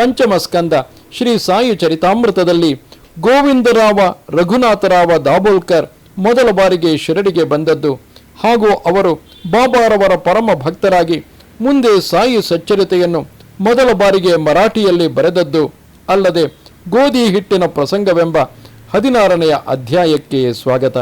ಪಂಚಮ ಸ್ಕಂದ ಶ್ರೀ ಸಾಯಿ ಚರಿತಾಮೃತದಲ್ಲಿ ಗೋವಿಂದರಾವ ರಘುನಾಥರಾವ ದಾಬೋಲ್ಕರ್ ಮೊದಲ ಬಾರಿಗೆ ಶಿರಡಿಗೆ ಬಂದದ್ದು. ಹಾಗೂ ಅವರು ಬಾಬಾರವರ ಪರಮ ಭಕ್ತರಾಗಿ ಮುಂದೆ ಸಾಯಿ ಸಚ್ಚರಿತೆಯನ್ನು ಮೊದಲ ಬಾರಿಗೆ ಮರಾಠಿಯಲ್ಲಿ ಬರೆದದ್ದು. ಅಲ್ಲದೆ ಗೋಧಿ ಹಿಟ್ಟಿನ ಪ್ರಸಂಗವೆಂಬ ಹದಿನಾರನೆಯ ಅಧ್ಯಾಯಕ್ಕೆ ಸ್ವಾಗತ.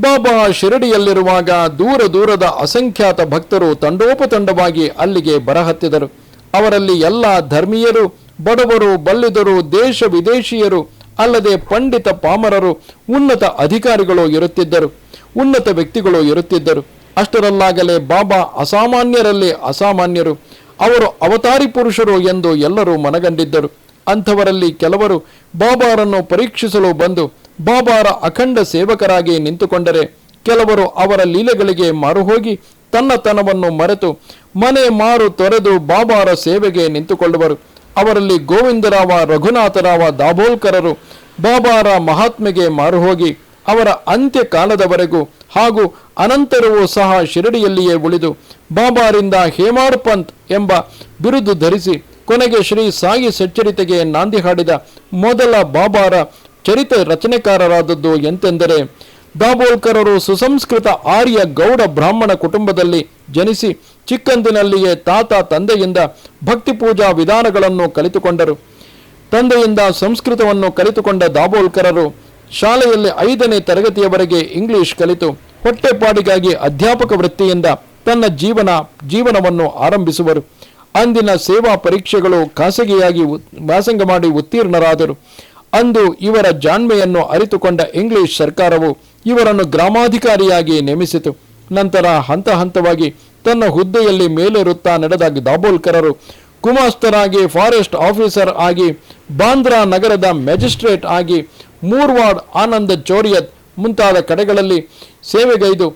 ಬಾಬಾ ಶಿರಡಿಯಲ್ಲಿರುವಾಗ ದೂರ ದೂರದ ಅಸಂಖ್ಯಾತ ಭಕ್ತರು ತಂಡೋಪತಂಡವಾಗಿ ಅಲ್ಲಿಗೆ ಬರಹತ್ತಿದರು. ಅವರಲ್ಲಿ ಎಲ್ಲ ಧರ್ಮೀಯರು, ಬಡವರು ಬಲ್ಲಿದರು ದೇಶ ವಿದೇಶಿಯರು, ಅಲ್ಲದೆ ಪಂಡಿತ ಪಾಮರರು, ಉನ್ನತ ಅಧಿಕಾರಿಗಳು ಇರುತ್ತಿದ್ದರು, ಉನ್ನತ ವ್ಯಕ್ತಿಗಳು ಇರುತ್ತಿದ್ದರು. ಅಷ್ಟರಲ್ಲಾಗಲೇ ಬಾಬಾ ಅಸಾಮಾನ್ಯರಲ್ಲಿ ಅಸಾಮಾನ್ಯರು, ಅವರು ಅವತಾರಿ ಪುರುಷರು ಎಂದು ಎಲ್ಲರೂ ಮನಗಂಡಿದ್ದರು. ಅಂಥವರಲ್ಲಿ ಕೆಲವರು ಬಾಬಾರನ್ನು ಪರೀಕ್ಷಿಸಲು ಬಂದು ಬಾಬಾರ ಅಖಂಡ ಸೇವಕರಾಗಿ ನಿಂತುಕೊಂಡರೆ, ಕೆಲವರು ಅವರ ಲೀಲೆಗಳಿಗೆ ಮಾರುಹೋಗಿ ತನ್ನತನವನ್ನು ಮರೆತು ಮನೆ ಮಾರು ತೊರೆದು ಬಾಬಾರ ಸೇವೆಗೆ ನಿಂತುಕೊಳ್ಳುವರು. ಅವರಲ್ಲಿ ಗೋವಿಂದರಾವ, ರಘುನಾಥರಾವ, ದಾಭೋಲ್ಕರರು ಬಾಬಾರ ಮಹಾತ್ಮೆಗೆ ಮಾರುಹೋಗಿ ಅವರ ಅಂತ್ಯಕಾಲದವರೆಗೂ ಹಾಗೂ ಅನಂತರವೂ ಸಹ ಶಿರಡಿಯಲ್ಲಿಯೇ ಉಳಿದು ಬಾಬಾರಿಂದ ಹೇಮಾಡ್ ಪಂತ್ ಎಂಬ ಬಿರುದು ಧರಿಸಿ ಕೊನೆಗೆ ಶ್ರೀ ಸಾಯಿ ಸಚ್ಚರಿತೆಗೆ ನಾಂದಿ ಹಾಡಿದ ಮೊದಲ ಬಾಬಾರ ಚರಿತ್ರೆ ರಚನೆಕಾರರಾದದ್ದು ಎಂತೆಂದರೆ ದಾಬೋಲ್ಕರರು ಸುಸಂಸ್ಕೃತ ಆರ್ಯ ಗೌಡ ಬ್ರಾಹ್ಮಣ ಕುಟುಂಬದಲ್ಲಿ ಜನಿಸಿ ಚಿಕ್ಕಂದಿನಲ್ಲಿಯೇ ತಾತ ತಂದೆಯಿಂದ ಭಕ್ತಿ ಪೂಜಾ ವಿಧಾನಗಳನ್ನು ಕಲಿತುಕೊಂಡರು. ತಂದೆಯಿಂದ ಸಂಸ್ಕೃತವನ್ನು ಕಲಿತುಕೊಂಡ ದಾಬೋಲ್ಕರರು ಶಾಲೆಯಲ್ಲಿ ಐದನೇ ತರಗತಿಯವರೆಗೆ ಇಂಗ್ಲಿಷ್ ಕಲಿತು ಹೊಟ್ಟೆಪಾಡಿಗಾಗಿ ಅಧ್ಯಾಪಕ ವೃತ್ತಿಯಿಂದ ತನ್ನ ಜೀವನ, ಜೀವನವನ್ನು ಆರಂಭಿಸುವರು. ಅಂದಿನ ಸೇವಾ ಪರೀಕ್ಷೆಗಳು ಖಾಸಗಿಯಾಗಿ ವ್ಯಾಸಂಗ ಮಾಡಿ ಉತ್ತೀರ್ಣರಾದರು. ಅಂದು ಇವರ ಜಾಣ್ಮೆಯನ್ನು ಅರಿತುಕೊಂಡ ಇಂಗ್ಲಿಷ್ ಸರ್ಕಾರವು ಇವರನ್ನು ಗ್ರಾಮಾಧಿಕಾರಿಯಾಗಿ ನೇಮಿಸಿತು. ನಂತರ ಹಂತ ಹಂತವಾಗಿ ತನ್ನ ಹುದ್ದೆಯಲ್ಲಿ ಮೇಲೇರುತ್ತಾ ನಡೆದ ದಾಬೋಲ್ಕರರು ಕುಮಾಸ್ತರಾಗಿ ಫಾರೆಸ್ಟ್ ಆಫೀಸರ್ ಆಗಿ, ಬಾಂದ್ರಾ ನಗರದ ಮ್ಯಾಜಿಸ್ಟ್ರೇಟ್ ಆಗಿ, ಮೂರ್ವಾಡ್ ಆನಂದ ಚೋರಿಯತ್ ಮುಂತಾದ ಕಡೆಗಳಲ್ಲಿ ಸೇವೆಗೈದು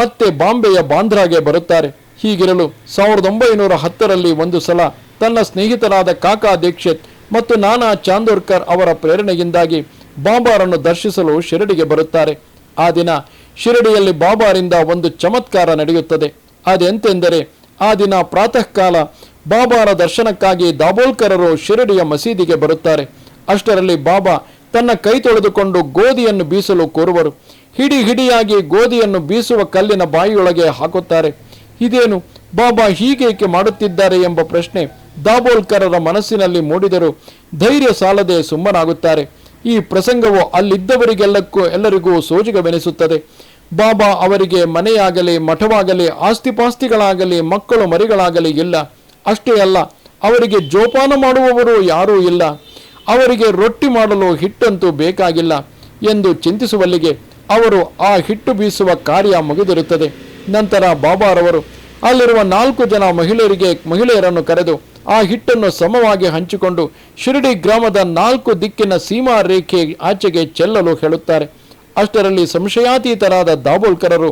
ಮತ್ತೆ ಬಾಂಬೆಯ ಬಾಂದ್ರಾಗೆ ಬರುತ್ತಾರೆ. ಹೀಗಿರಲು ಸಾವಿರದ ಒಂಬೈನೂರ ಹತ್ತರಲ್ಲಿ ಒಂದು ಸಲ ತನ್ನ ಸ್ನೇಹಿತರಾದ ಕಾಕಾ ದೀಕ್ಷಿತ್ ಮತ್ತು ನಾನಾ ಚಾಂದೋರ್ಕರ್ ಅವರ ಪ್ರೇರಣೆಯಿಂದಾಗಿ ಬಾಬಾರನ್ನು ದರ್ಶಿಸಲು ಶಿರಡಿಗೆ ಬರುತ್ತಾರೆ. ಆ ದಿನ ಶಿರಡಿಯಲ್ಲಿ ಬಾಬಾರಿಂದ ಒಂದು ಚಮತ್ಕಾರ ನಡೆಯುತ್ತದೆ. ಅದೆಂತೆಂದರೆ, ಆ ದಿನ ಪ್ರಾತಃ ಕಾಲ ಬಾಬಾರ ದರ್ಶನಕ್ಕಾಗಿ ದಾಬೋಲ್ಕರರು ಶಿರಡಿಯ ಮಸೀದಿಗೆ ಬರುತ್ತಾರೆ. ಅಷ್ಟರಲ್ಲಿ ಬಾಬಾ ತನ್ನ ಕೈ ತೊಳೆದುಕೊಂಡು ಗೋಧಿಯನ್ನು ಬೀಸಲು ಕೋರುವರು. ಹಿಡಿ ಹಿಡಿಯಾಗಿ ಗೋಧಿಯನ್ನು ಬೀಸುವ ಕಲ್ಲಿನ ಬಾಯಿಯೊಳಗೆ ಹಾಕುತ್ತಾರೆ. ಇದೇನು, ಬಾಬಾ ಹೀಗೇಕೆ ಮಾಡುತ್ತಿದ್ದಾರೆ ಎಂಬ ಪ್ರಶ್ನೆ ದಾಬೋಲ್ಕರರ ಮನಸ್ಸಿನಲ್ಲಿ ಮೂಡಿದರೂ ಧೈರ್ಯ ಸಾಲದೆ ಸುಮ್ಮನಾಗುತ್ತಾರೆ. ಈ ಪ್ರಸಂಗವು ಅಲ್ಲಿದ್ದವರಿಗೆಲ್ಲಕ್ಕೂ ಎಲ್ಲರಿಗೂ ಸೋಜಿಗವೆನಿಸುತ್ತದೆ. ಬಾಬಾ ಅವರಿಗೆ ಮನೆಯಾಗಲಿ, ಮಠವಾಗಲಿ, ಆಸ್ತಿಪಾಸ್ತಿಗಳಾಗಲಿ, ಮಕ್ಕಳು ಮರಿಗಳಾಗಲಿ ಇಲ್ಲ. ಅಷ್ಟೇ ಅಲ್ಲ, ಅವರಿಗೆ ಜೋಪಾನ ಮಾಡುವವರು ಯಾರೂ ಇಲ್ಲ. ಅವರಿಗೆ ರೊಟ್ಟಿ ಮಾಡಲು ಹಿಟ್ಟಂತೂ ಬೇಕಾಗಿಲ್ಲ ಎಂದು ಚಿಂತಿಸುವಲ್ಲಿಗೆ ಅವರು ಆ ಹಿಟ್ಟು ಬೀಸುವ ಕಾರ್ಯ ಮುಗಿದಿರುತ್ತದೆ. ನಂತರ ಬಾಬಾರವರು, ಅಲ್ಲಿರುವ ನಾಲ್ಕು ಜನ ಮಹಿಳೆಯರಿಗೆ ಮಹಿಳೆಯರನ್ನು ಕರೆದು ಆ ಹಿಟ್ಟನ್ನು ಸಮವಾಗಿ ಹಂಚಿಕೊಂಡು ಶಿರಡಿ ಗ್ರಾಮದ ನಾಲ್ಕು ದಿಕ್ಕಿನ ಸೀಮಾ ರೇಖೆ ಆಚೆಗೆ ಚೆಲ್ಲಲು ಹೇಳುತ್ತಾರೆ. ಅಷ್ಟರಲ್ಲಿ ಸಂಶಯಾತೀತರಾದ ದಾಬೋಲ್ಕರರು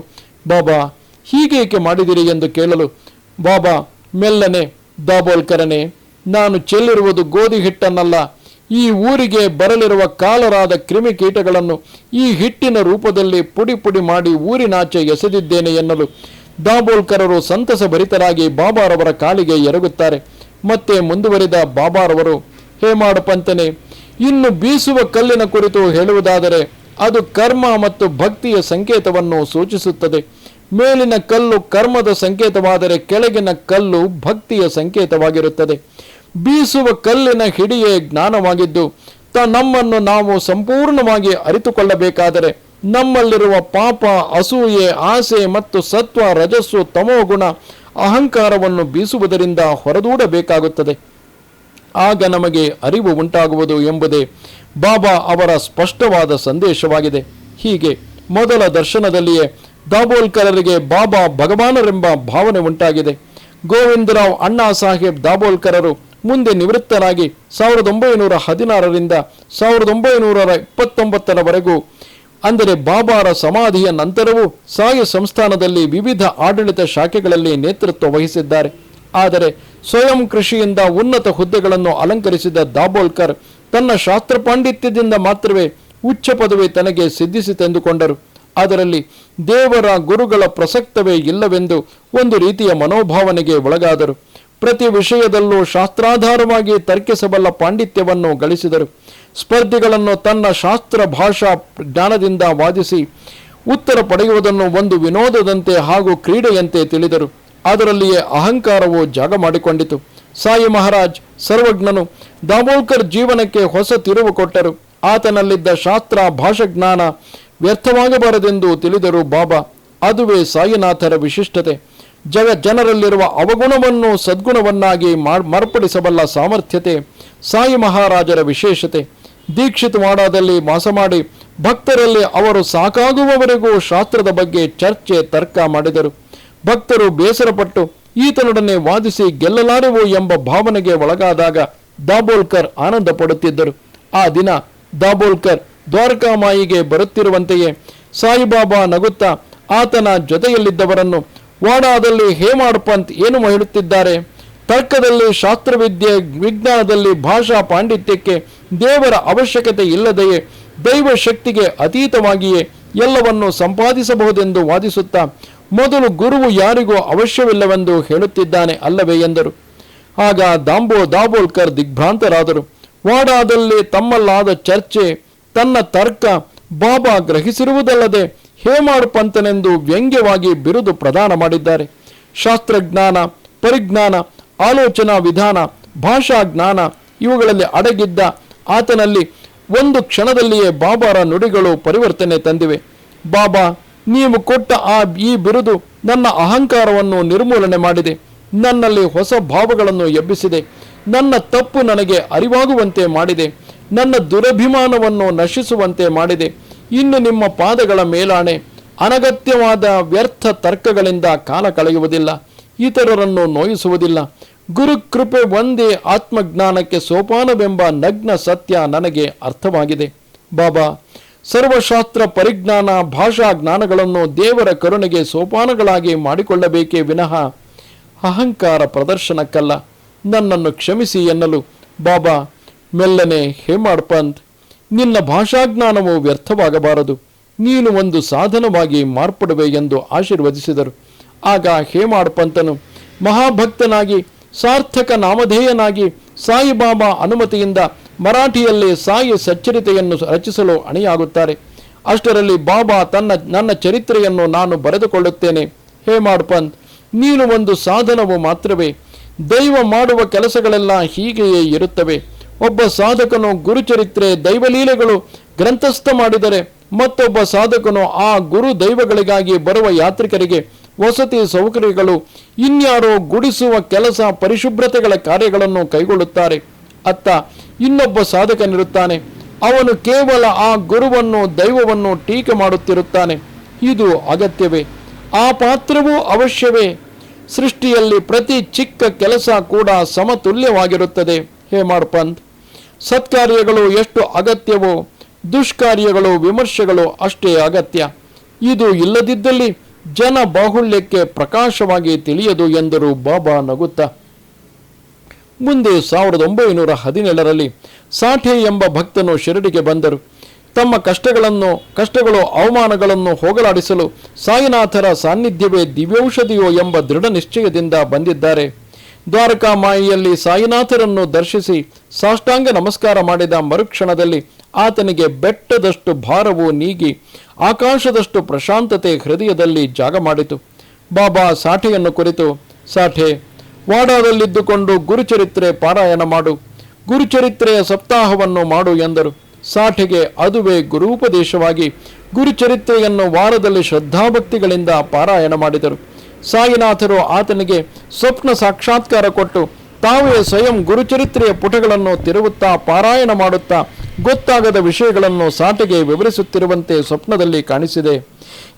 ಬಾಬಾ, ಹೀಗೇಕೆ ಮಾಡಿದಿರಿ ಎಂದು ಕೇಳಲು, ಬಾಬಾ, ಮೆಲ್ಲನೆ ದಾಬೋಲ್ಕರನೆ ನಾನು ಚೆಲ್ಲಿರುವುದು ಗೋಧಿ ಹಿಟ್ಟನ್ನಲ್ಲ, ಈ ಊರಿಗೆ ಬರಲಿರುವ ಕಾಲರಾದ ಕ್ರಿಮಿಕೀಟಗಳನ್ನು ಈ ಹಿಟ್ಟಿನ ರೂಪದಲ್ಲಿ ಪುಡಿ ಪುಡಿ ಮಾಡಿ ಊರಿನಾಚೆ ಎಸೆದಿದ್ದೇನೆ ಎನ್ನಲು ದಾಬೋಲ್ಕರರು ಸಂತಸ ಭರಿತರಾಗಿ ಬಾಬಾರವರ ಕಾಲಿಗೆ ಎರಗುತ್ತಾರೆ. ಮತ್ತೆ ಮುಂದುವರಿದ ಬಾಬಾರವರು, ಹೇಮಾಡು ಪಂತನೆ, ಇನ್ನು ಬೀಸುವ ಕಲ್ಲಿನ ಕುರಿತು ಹೇಳುವುದಾದರೆ ಅದು ಕರ್ಮ ಮತ್ತು ಭಕ್ತಿಯ ಸಂಕೇತವನ್ನು ಸೂಚಿಸುತ್ತದೆ. ಮೇಲಿನ ಕಲ್ಲು ಕರ್ಮದ ಸಂಕೇತವಾದರೆ ಕೆಳಗಿನ ಕಲ್ಲು ಭಕ್ತಿಯ ಸಂಕೇತವಾಗಿರುತ್ತದೆ. ಬೀಸುವ ಕಲ್ಲಿನ ಹಿಡಿಯೇ ಜ್ಞಾನವಾಗಿದ್ದು, ತ ನಮ್ಮನ್ನು ನಾವು ಸಂಪೂರ್ಣವಾಗಿ ಅರಿತುಕೊಳ್ಳಬೇಕಾದರೆ ನಮ್ಮಲ್ಲಿರುವ ಪಾಪ, ಅಸೂಯೆ, ಆಸೆ ಮತ್ತು ಸತ್ವ, ರಜಸ್ಸು, ತಮೋಗುಣ ಅಹಂಕಾರವನ್ನು ಬೀಸುವುದರಿಂದ ಹೊರದೂಡಬೇಕಾಗುತ್ತದೆ. ಆಗ ನಮಗೆ ಅರಿವು ಉಂಟಾಗುವುದು ಎಂಬುದೇ ಬಾಬಾ ಅವರ ಸ್ಪಷ್ಟವಾದ ಸಂದೇಶವಾಗಿದೆ. ಹೀಗೆ ಮೊದಲ ದರ್ಶನದಲ್ಲಿಯೇ ದಾಬೋಲ್ಕರರಿಗೆ ಬಾಬಾ ಭಗವಾನರೆಂಬ ಭಾವನೆ ಉಂಟಾಗಿದೆ. ಗೋವಿಂದರಾವ್ ಅಣ್ಣಾ ಸಾಹೇಬ್ ದಾಬೋಲ್ಕರರು ಮುಂದೆ ನಿವೃತ್ತರಾಗಿ ಸಾವಿರದ ಒಂಬೈನೂರ ಹದಿನಾರರಿಂದ ಸಾವಿರದ ಒಂಬೈನೂರ ಇಪ್ಪತ್ತೊಂಬತ್ತರವರೆಗೂ ಅಂದರೆ ಬಾಬಾರ ಸಮಾಧಿಯ ನಂತರವೂ ಸಾಯಿ ಸಂಸ್ಥಾನದಲ್ಲಿ ವಿವಿಧ ಆಡಳಿತ ಶಾಖೆಗಳಲ್ಲಿ ನೇತೃತ್ವ ವಹಿಸಿದ್ದಾರೆ. ಆದರೆ ಸ್ವಯಂ ಕೃಷಿಯಿಂದ ಉನ್ನತ ಹುದ್ದೆಗಳನ್ನು ಅಲಂಕರಿಸಿದ ದಾಬೋಲ್ಕರ್ ತನ್ನ ಶಾಸ್ತ್ರ ಪಾಂಡಿತ್ಯದಿಂದ ಮಾತ್ರವೇ ಉಚ್ಚ ಪದವಿ ತನಗೆ ಸಿದ್ಧಿಸಿತೆಂದುಕೊಂಡರು. ಅದರಲ್ಲಿ ದೇವರ ಗುರುಗಳ ಪ್ರಸಕ್ತವೇ ಇಲ್ಲವೆಂದು ಒಂದು ರೀತಿಯ ಮನೋಭಾವನೆಗೆ ಒಳಗಾದರು. ಪ್ರತಿ ವಿಷಯದಲ್ಲೂ ಶಾಸ್ತ್ರಾಧಾರವಾಗಿ ತರ್ಕಿಸಬಲ್ಲ ಪಾಂಡಿತ್ಯವನ್ನು ಗಳಿಸಿದರು. ಸ್ಪರ್ಧಿಗಳನ್ನು ತನ್ನ ಶಾಸ್ತ್ರ ಭಾಷಾ ಜ್ಞಾನದಿಂದ ವಾದಿಸಿ ಉತ್ತರ ಪಡೆಯುವುದನ್ನು ಒಂದು ವಿನೋದದಂತೆ ಹಾಗೂ ಕ್ರೀಡೆಯಂತೆ ತಿಳಿದರು. ಅದರಲ್ಲಿಯೇ ಅಹಂಕಾರವು ಜಾಗ ಮಾಡಿಕೊಂಡಿತು. ಸಾಯಿ ಮಹಾರಾಜ್ ಸರ್ವಜ್ಞನು ದಾಬೋಲ್ಕರ್ ಜೀವನಕ್ಕೆ ಹೊಸ ತಿರುವು ಕೊಟ್ಟರು. ಆತನಲ್ಲಿದ್ದ ಶಾಸ್ತ್ರ ಭಾಷಾಜ್ಞಾನ ವ್ಯರ್ಥವಾಗಬಾರದೆಂದು ತಿಳಿದರು ಬಾಬಾ. ಅದುವೇ ಸಾಯಿನಾಥರ ವಿಶಿಷ್ಟತೆ. ಜಗ ಜನರಲ್ಲಿರುವ ಅವಗುಣವನ್ನು ಸದ್ಗುಣವನ್ನಾಗಿ ಮಾರ್- ಮಾರ್ಪಡಿಸಬಲ್ಲ ಸಾಮರ್ಥ್ಯತೆ ಸಾಯಿ ಮಹಾರಾಜರ ವಿಶೇಷತೆ. ದೀಕ್ಷಿತ ಮಾಡಾದಲ್ಲಿ ವಾಸ ಮಾಡಿ ಭಕ್ತರಲ್ಲಿ ಅವರು ಸಾಕಾಗುವವರೆಗೂ ಶಾಸ್ತ್ರದ ಬಗ್ಗೆ ಚರ್ಚೆ ತರ್ಕ ಮಾಡಿದರು. ಭಕ್ತರು ಬೇಸರಪಟ್ಟು ಈತನೊಡನೆ ವಾದಿಸಿ ಗೆಲ್ಲಲಾರೆವು ಎಂಬ ಭಾವನೆಗೆ ಒಳಗಾದಾಗ ದಾಬೋಲ್ಕರ್ ಆನಂದ ಪಡುತ್ತಿದ್ದರು. ಆ ದಿನ ದಾಬೋಲ್ಕರ್ ದ್ವಾರಕಾಮಾಯಿಗೆ ಬರುತ್ತಿರುವಂತೆಯೇ ಸಾಯಿಬಾಬಾ ನಗುತ್ತಾ ಆತನ ಜೊತೆಯಲ್ಲಿದ್ದವರನ್ನು ವಾಡಾದಲ್ಲಿ ಹೇಮಾಡ್ ಪಂತ್ ಏನು ಹೇಳುತ್ತಿದ್ದಾರೆ? ತರ್ಕದಲ್ಲಿ, ಶಾಸ್ತ್ರವಿದ್ಯೆ, ವಿಜ್ಞಾನದಲ್ಲಿ ಭಾಷಾ ಪಾಂಡಿತ್ಯಕ್ಕೆ ದೇವರ ಅವಶ್ಯಕತೆ ಇಲ್ಲದೆಯೇ ದೈವ ಶಕ್ತಿಗೆ ಅತೀತವಾಗಿಯೇ ಎಲ್ಲವನ್ನು ಸಂಪಾದಿಸಬಹುದೆಂದು ವಾದಿಸುತ್ತಾ ಮೊದಲು ಗುರುವು ಯಾರಿಗೂ ಅವಶ್ಯವಿಲ್ಲವೆಂದು ಹೇಳುತ್ತಿದ್ದಾನೆ ಅಲ್ಲವೇ ಎಂದರು. ಆಗ ದಾಂಬೋ ದಾಬೋಲ್ಕರ್ ದಿಗ್ಭ್ರಾಂತರಾದರು. ವಾಡಾದಲ್ಲಿ ತಮ್ಮಲ್ಲಾದ ಚರ್ಚೆ, ತನ್ನ ತರ್ಕ, ಬಾಬಾ ಗ್ರಹಿಸಿರುವುದಲ್ಲದೆ ಹೇಮಾಡು ಪಂತನೆಂದು ವ್ಯಂಗ್ಯವಾಗಿ ಬಿರುದು ಪ್ರದಾನ ಮಾಡಿದ್ದಾರೆ. ಶಾಸ್ತ್ರಜ್ಞಾನ, ಪರಿಜ್ಞಾನ ಆಲೋಚನಾ ವಿಧಾನ, ಭಾಷಾ ಜ್ಞಾನ ಇವುಗಳಲ್ಲಿ ಅಡಗಿದ್ದ ಆತನಲ್ಲಿ ಒಂದು ಕ್ಷಣದಲ್ಲಿಯೇ ಬಾಬಾರ ನುಡಿಗಳು ಪರಿವರ್ತನೆ ತಂದಿವೆ. ಬಾಬಾ, ನೀವು ಕೊಟ್ಟ ಆ ಈ ಬಿರುದು ನನ್ನ ಅಹಂಕಾರವನ್ನು ನಿರ್ಮೂಲನೆ ಮಾಡಿದೆ. ನನ್ನಲ್ಲಿ ಹೊಸ ಭಾವಗಳನ್ನು ಎಬ್ಬಿಸಿದೆ. ನನ್ನ ತಪ್ಪು ನನಗೆ ಅರಿವಾಗುವಂತೆ ಮಾಡಿದೆ. ನನ್ನ ದುರಭಿಮಾನವನ್ನು ನಶಿಸುವಂತೆ ಮಾಡಿದೆ. ಇನ್ನು ನಿಮ್ಮ ಪಾದಗಳ ಮೇಲಾಣೆ ಅನಗತ್ಯವಾದ ವ್ಯರ್ಥ ತರ್ಕಗಳಿಂದ ಕಾಲ ಕಳೆಯುವುದಿಲ್ಲ. ಇತರರನ್ನು ನೋಯಿಸುವುದಿಲ್ಲ. ಗುರುಕೃಪೆ ಒಂದೇ ಆತ್ಮಜ್ಞಾನಕ್ಕೆ ಸೋಪಾನವೆಂಬ ನಗ್ನ ಸತ್ಯ ನನಗೆ ಅರ್ಥವಾಗಿದೆ. ಬಾಬಾ, ಸರ್ವಶಾಸ್ತ್ರ ಪರಿಜ್ಞಾನ ಭಾಷಾ ಜ್ಞಾನಗಳನ್ನು ದೇವರ ಕರುಣೆಗೆ ಸೋಪಾನಗಳಾಗಿ ಮಾಡಿಕೊಳ್ಳಬೇಕೇ ವಿನಃ ಅಹಂಕಾರ ಪ್ರದರ್ಶನಕ್ಕಲ್ಲ. ನನ್ನನ್ನು ಕ್ಷಮಿಸಿ ಎನ್ನಲು. ಬಾಬಾ, ಮೆಲ್ಲನೆ ಹೇಮಾಡ್ ಪಂತ್ ನಿನ್ನ ಭಾಷಾಜ್ಞಾನವು ವ್ಯರ್ಥವಾಗಬಾರದು. ನೀನು ಒಂದು ಸಾಧನವಾಗಿ ಮಾರ್ಪಡುವೆ ಎಂದು ಆಶೀರ್ವದಿಸಿದರು. ಆಗ ಹೇಮಾಡ್ ಪಂತನು ಮಹಾಭಕ್ತನಾಗಿ, ಸಾರ್ಥಕ ನಾಮಧೇಯನಾಗಿ ಸಾಯಿಬಾಬಾ ಅನುಮತಿಯಿಂದ ಮರಾಠಿಯಲ್ಲಿ ಸಾಯಿ ಸಚ್ಚರಿತೆಯನ್ನು ರಚಿಸಲು ಅಣಿಯಾಗುತ್ತಾರೆ. ಅಷ್ಟರಲ್ಲಿ ಬಾಬಾ ತನ್ನ, ನನ್ನ ಚರಿತ್ರೆಯನ್ನು ನಾನು ಬರೆದುಕೊಳ್ಳುತ್ತೇನೆ. ಹೇಮಾಡ್ ಪಂತ್ ನೀನು ಒಂದು ಸಾಧನವು ಮಾತ್ರವೇ. ದೈವ ಮಾಡುವ ಕೆಲಸಗಳೆಲ್ಲ ಹೀಗೆಯೇ ಇರುತ್ತವೆ. ಒಬ್ಬ ಸಾಧಕನು ಗುರುಚರಿತ್ರೆ ದೈವಲೀಲೆಗಳು ಗ್ರಂಥಸ್ಥ ಮಾಡಿದರೆ ಮತ್ತೊಬ್ಬ ಸಾಧಕನು ಆ ಗುರು ದೈವಗಳಿಗಾಗಿ ಬರುವ ಯಾತ್ರಿಕರಿಗೆ ವಸತಿ ಸೌಕರ್ಯಗಳು ಇನ್ಯಾರೋ ಗುಡಿಸುವ ಕೆಲಸ ಪರಿಶುಭ್ರತೆಗಳ ಕಾರ್ಯಗಳನ್ನು ಕೈಗೊಳ್ಳುತ್ತಾರೆ. ಅತ್ತ ಇನ್ನೊಬ್ಬ ಸಾಧಕನಿರುತ್ತಾನೆ. ಅವನು ಕೇವಲ ಆ ಗುರುವನ್ನು, ದೈವವನ್ನು ಟೀಕೆ ಮಾಡುತ್ತಿರುತ್ತಾನೆ. ಇದು ಅಗತ್ಯವೇ. ಆ ಪಾತ್ರವೂ ಅವಶ್ಯವೇ. ಸೃಷ್ಟಿಯಲ್ಲಿ ಪ್ರತಿ ಚಿಕ್ಕ ಕೆಲಸ ಕೂಡ ಸಮತುಲ್ಯವಾಗಿರುತ್ತದೆ. ಹೇಮಾಡ್ ಪಂತ್ ಸತ್ಕಾರ್ಯಗಳು ಎಷ್ಟು ಅಗತ್ಯವೋ, ದುಷ್ಕಾರ್ಯಗಳು, ವಿಮರ್ಶೆಗಳು ಅಷ್ಟೇ ಅಗತ್ಯ. ಇದು ಇಲ್ಲದಿದ್ದಲ್ಲಿ ಜನ ಬಾಹುಳ್ಯಕ್ಕೆ ಪ್ರಕಾಶವಾಗಿ ತಿಳಿಯದು ಎಂದರು ಬಾಬಾ ನಗುತ್ತಾ. ಮುಂದೆ ಸಾವಿರದ ಒಂಬೈನೂರ ಹದಿನೇಳರಲ್ಲಿ ಸಾಠೆ ಎಂಬ ಭಕ್ತನು ಶಿರಡಿಗೆ ಬಂದರು. ತಮ್ಮ ಕಷ್ಟಗಳನ್ನು, ಕಷ್ಟಗಳು, ಅವಮಾನಗಳನ್ನು ಹೋಗಲಾಡಿಸಲು ಸಾಯಿನಾಥರ ಸಾನ್ನಿಧ್ಯವೇ ದಿವ್ಯೌಷಧಿಯೋ ಎಂಬ ದೃಢ ನಿಶ್ಚಯದಿಂದ ಬಂದಿದ್ದಾರೆ. ದ್ವಾರಕಾ ಮಾಯಿಯಲ್ಲಿ ಸಾಯಿನಾಥರನ್ನು ದರ್ಶಿಸಿ ಸಾಷ್ಟಾಂಗ ನಮಸ್ಕಾರ ಮಾಡಿದ ಮರುಕ್ಷಣದಲ್ಲಿ ಆತನಿಗೆ ಬೆಟ್ಟದಷ್ಟು ಭಾರವು ನೀಗಿ ಆಕಾಶದಷ್ಟು ಪ್ರಶಾಂತತೆ ಹೃದಯದಲ್ಲಿ ಜಾಗ ಮಾಡಿತು. ಬಾಬಾ ಸಾಠೆಯನ್ನು ಕುರಿತು, ಸಾಠೆ, ವಾಡಾದಲ್ಲಿದ್ದುಕೊಂಡು ಗುರುಚರಿತ್ರೆ ಪಾರಾಯಣ ಮಾಡು. ಗುರುಚರಿತ್ರೆಯ ಸಪ್ತಾಹವನ್ನು ಮಾಡು ಎಂದರು. ಸಾಠೆಗೆ ಅದುವೇ ಗುರುಪದೇಶವಾಗಿ ಗುರುಚರಿತ್ರೆಯನ್ನು ವಾರದಲ್ಲಿ ಶ್ರದ್ಧಾಭಕ್ತಿಗಳಿಂದ ಪಾರಾಯಣ ಮಾಡಿದರು. ಸಾಯಿನಾಥರು ಆತನಿಗೆ ಸ್ವಪ್ನ ಸಾಕ್ಷಾತ್ಕಾರ ಕೊಟ್ಟು, ತಾವೇ ಸ್ವಯಂ ಗುರುಚರಿತ್ರೆಯ ಪುಟಗಳನ್ನು ತಿರುಗುತ್ತಾ ಪಾರಾಯಣ ಮಾಡುತ್ತಾ ಗೊತ್ತಾಗದ ವಿಷಯಗಳನ್ನು ಸಾಟೆಗೆ ವಿವರಿಸುತ್ತಿರುವಂತೆ ಸ್ವಪ್ನದಲ್ಲಿ ಕಾಣಿಸಿದೆ.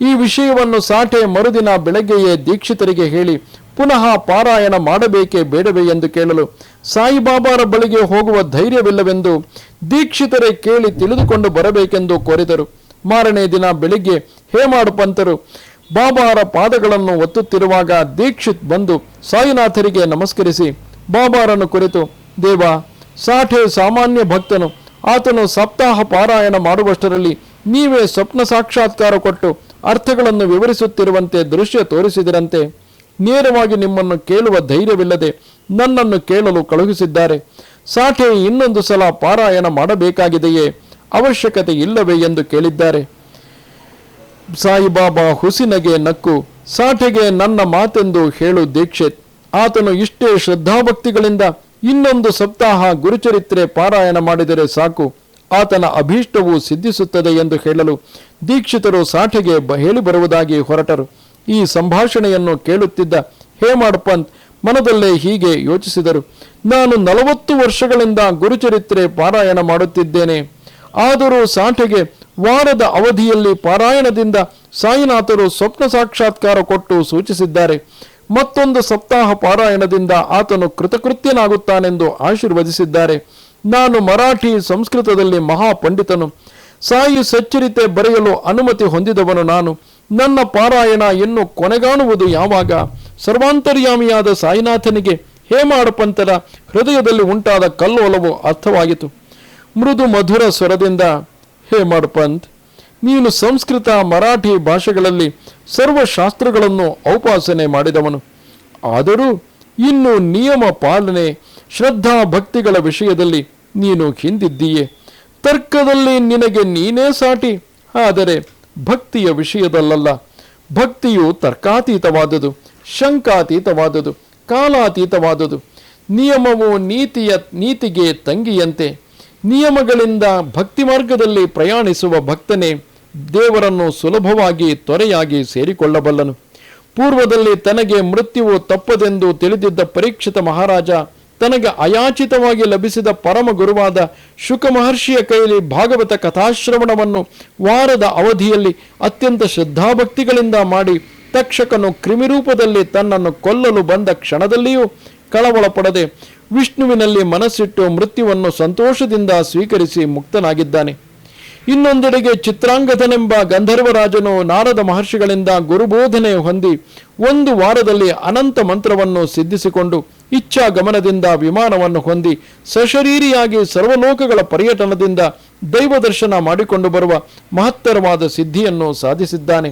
ಈ ವಿಷಯವನ್ನು ಸಾಟೆ ಮರುದಿನ ಬೆಳಗ್ಗೆಯೇ ದೀಕ್ಷಿತರಿಗೆ ಹೇಳಿ, ಪುನಃ ಪಾರಾಯಣ ಮಾಡಬೇಕೇ ಬೇಡವೇ? ಎಂದು ಕೇಳಲು, ಸಾಯಿಬಾಬಾರ ಬಳಿಗೆ ಹೋಗುವ ಧೈರ್ಯವಿಲ್ಲವೆಂದು ದೀಕ್ಷಿತರೇ ಕೇಳಿ ತಿಳಿದುಕೊಂಡು ಬರಬೇಕೆಂದು ಕೋರಿದರು. ಮಾರನೇ ದಿನ ಬೆಳಿಗ್ಗೆ ಹೇಮಾಡು ಪಂತರು ಬಾಬಾರ ಪಾದಗಳನ್ನು ಒತ್ತುತ್ತಿರುವಾಗ ದೀಕ್ಷಿತ್ ಬಂದು ಸಾಯಿನಾಥರಿಗೆ ನಮಸ್ಕರಿಸಿ, ಬಾಬಾರನ್ನು ಕುರಿತು, ದೇವ ಸಾಠೆ ಸಾಮಾನ್ಯ ಭಕ್ತನು ಆತನು ಸಪ್ತಾಹ ಪಾರಾಯಣ ಮಾಡುವಷ್ಟರಲ್ಲಿ ನೀವೇ ಸ್ವಪ್ನ ಸಾಕ್ಷಾತ್ಕಾರ ಕೊಟ್ಟು ಅರ್ಥಗಳನ್ನು ವಿವರಿಸುತ್ತಿರುವಂತೆ ದೃಶ್ಯ ತೋರಿಸಿದರಂತೆ. ನೇರವಾಗಿ ನಿಮ್ಮನ್ನು ಕೇಳುವ ಧೈರ್ಯವಿಲ್ಲದೆ ನನ್ನನ್ನು ಕೇಳಲು ಕಳುಹಿಸಿದ್ದಾರೆ. ಸಾಠೆ, ಇನ್ನೊಂದು ಸಲ ಪಾರಾಯಣ ಮಾಡಬೇಕಾಗಿದೆಯೇ? ಅವಶ್ಯಕತೆ ಇಲ್ಲವೇ ಎಂದು ಕೇಳಿದ್ದಾರೆ. ಸಾಯಿಬಾಬಾ ಹುಸಿನಗೆ ನಕ್ಕು, ಸಾಠೆಗೆ ನನ್ನ ಮಾತೆಂದು ಹೇಳು ದೀಕ್ಷಿತ್. ಆತನು ಇಷ್ಟೇ ಶ್ರದ್ಧಾಭಕ್ತಿಗಳಿಂದ ಇನ್ನೊಂದು ಸಪ್ತಾಹ ಗುರುಚರಿತ್ರೆ ಪಾರಾಯಣ ಮಾಡಿದರೆ ಸಾಕು. ಆತನ ಅಭೀಷ್ಟವು ಸಿದ್ಧಿಸುತ್ತದೆ ಎಂದು ಹೇಳಲು ದೀಕ್ಷಿತರು ಸಾಠೆಗೆ ಹೇಳಿ ಬರುವುದಾಗಿ ಹೊರಟರು. ಈ ಸಂಭಾಷಣೆಯನ್ನು ಕೇಳುತ್ತಿದ್ದ ಹೇಮಾಡ್ ಪಂತ್ ಮನದಲ್ಲೇ ಹೀಗೆ ಯೋಚಿಸಿದರು. ನಾನು ನಲವತ್ತು ವರ್ಷಗಳಿಂದ ಗುರುಚರಿತ್ರೆ ಪಾರಾಯಣ ಮಾಡುತ್ತಿದ್ದೇನೆ. ಆದರೂ ಸಾಠೆಗೆ ವಾರದ ಅವಧಿಯಲ್ಲಿ ಪಾರಾಯಣದಿಂದ ಸಾಯಿನಾಥರು ಸ್ವಪ್ನ ಸಾಕ್ಷಾತ್ಕಾರ ಕೊಟ್ಟು ಸೂಚಿಸಿದ್ದಾರೆ. ಮತ್ತೊಂದು ಸಪ್ತಾಹ ಪಾರಾಯಣದಿಂದ ಆತನು ಕೃತಕೃತ್ಯನಾಗುತ್ತಾನೆಂದು ಆಶೀರ್ವದಿಸಿದ್ದಾರೆ. ನಾನು ಮರಾಠಿ ಸಂಸ್ಕೃತದಲ್ಲಿ ಮಹಾಪಂಡಿತನು. ಸಾಯಿ ಸಚ್ಚರಿತೆ ಬರೆಯಲು ಅನುಮತಿ ಹೊಂದಿದವನು ನಾನು. ನನ್ನ ಪಾರಾಯಣ ಇನ್ನು ಕೊನೆಗಾಣುವುದು ಯಾವಾಗ? ಸರ್ವಾಂತರ್ಯಾಮಿಯಾದ ಸಾಯಿನಾಥನಿಗೆ ಹೇಮಾಡಪಂತರ ಹೃದಯದಲ್ಲಿ ಉಂಟಾದ ಕಲ್ಲೋಲವು ಅರ್ಥವಾಯಿತು. ಮೃದು ಮಧುರ ಸ್ವರದಿಂದ, ಹೇಮಾಡಪಂತ್, ನೀನು ಸಂಸ್ಕೃತ ಮರಾಠಿ ಭಾಷೆಗಳಲ್ಲಿ ಸರ್ವಶಾಸ್ತ್ರಗಳನ್ನು ಔಪಾಸನೆ ಮಾಡಿದವನು. ಆದರೂ ಇನ್ನು ನಿಯಮ ಪಾಲನೆ, ಶ್ರದ್ಧಾ ಭಕ್ತಿಗಳ ವಿಷಯದಲ್ಲಿ ನೀನು ಹಿಂದಿದ್ದೀಯೆ. ತರ್ಕದಲ್ಲಿ ನಿನಗೆ ನೀನೇ ಸಾಟಿ. ಆದರೆ ಭಕ್ತಿಯ ವಿಷಯದಲ್ಲಲ್ಲ. ಭಕ್ತಿಯು ತರ್ಕಾತೀತವಾದುದು, ಶಂಕಾತೀತವಾದುದು, ಕಾಲಾತೀತವಾದುದು. ನಿಯಮವು ನೀತಿಯ ನೀತಿಗೆ ತಂಗಿಯಂತೆ. ನಿಯಮಗಳಿಂದ ಭಕ್ತಿ ಮಾರ್ಗದಲ್ಲಿ ಪ್ರಯಾಣಿಸುವ ಭಕ್ತನೇ ದೇವರನ್ನು ಸುಲಭವಾಗಿ ತೊರೆಯಾಗಿ ಸೇರಿಕೊಳ್ಳಬಲ್ಲನು. ಪೂರ್ವದಲ್ಲಿ ತನಗೆ ಮೃತ್ಯುವು ತಪ್ಪದೆಂದು ತಿಳಿದಿದ್ದ ಪರೀಕ್ಷಿತ ಮಹಾರಾಜ ತನಗೆ ಅಯಾಚಿತವಾಗಿ ಲಭಿಸಿದ ಪರಮ ಗುರುವಾದ ಶುಕ ಮಹರ್ಷಿಯ ಕೈಲಿ ಭಾಗವತ ಕಥಾಶ್ರವಣವನ್ನು ವಾರದ ಅವಧಿಯಲ್ಲಿ ಅತ್ಯಂತ ಶ್ರದ್ಧಾಭಕ್ತಿಗಳಿಂದ ಮಾಡಿ ತಕ್ಷಕನು ಕ್ರಿಮಿರೂಪದಲ್ಲಿ ತನ್ನನ್ನು ಕೊಲ್ಲಲು ಬಂದ ಕ್ಷಣದಲ್ಲಿಯೂ ಕಳವಳ ಪಡದೆ ವಿಷ್ಣುವಿನಲ್ಲಿ ಮನಸ್ಸಿಟ್ಟು ಮೃತ್ಯುವನ್ನು ಸಂತೋಷದಿಂದ ಸ್ವೀಕರಿಸಿ ಮುಕ್ತನಾಗಿದ್ದಾನೆ. ಇನ್ನೊಂದೆಡೆಗೆ ಚಿತ್ರಾಂಗದನೆಂಬ ಗಂಧರ್ವರಾಜನು ನಾರದ ಮಹರ್ಷಿಗಳಿಂದ ಗುರುಬೋಧನೆ ಹೊಂದಿ ಒಂದು ವಾರದಲ್ಲಿ ಅನಂತ ಮಂತ್ರವನ್ನು ಸಿದ್ಧಿಸಿಕೊಂಡು ಇಚ್ಛಾ ಗಮನದಿಂದ ವಿಮಾನವನ್ನು ಹೊಂದಿ ಸಶರೀರಿಯಾಗಿ ಸರ್ವಲೋಕಗಳ ಪರ್ಯಟನದಿಂದ ದೈವ ದರ್ಶನ ಮಾಡಿಕೊಂಡು ಬರುವ ಮಹತ್ತರವಾದ ಸಿದ್ಧಿಯನ್ನು ಸಾಧಿಸಿದ್ದಾನೆ.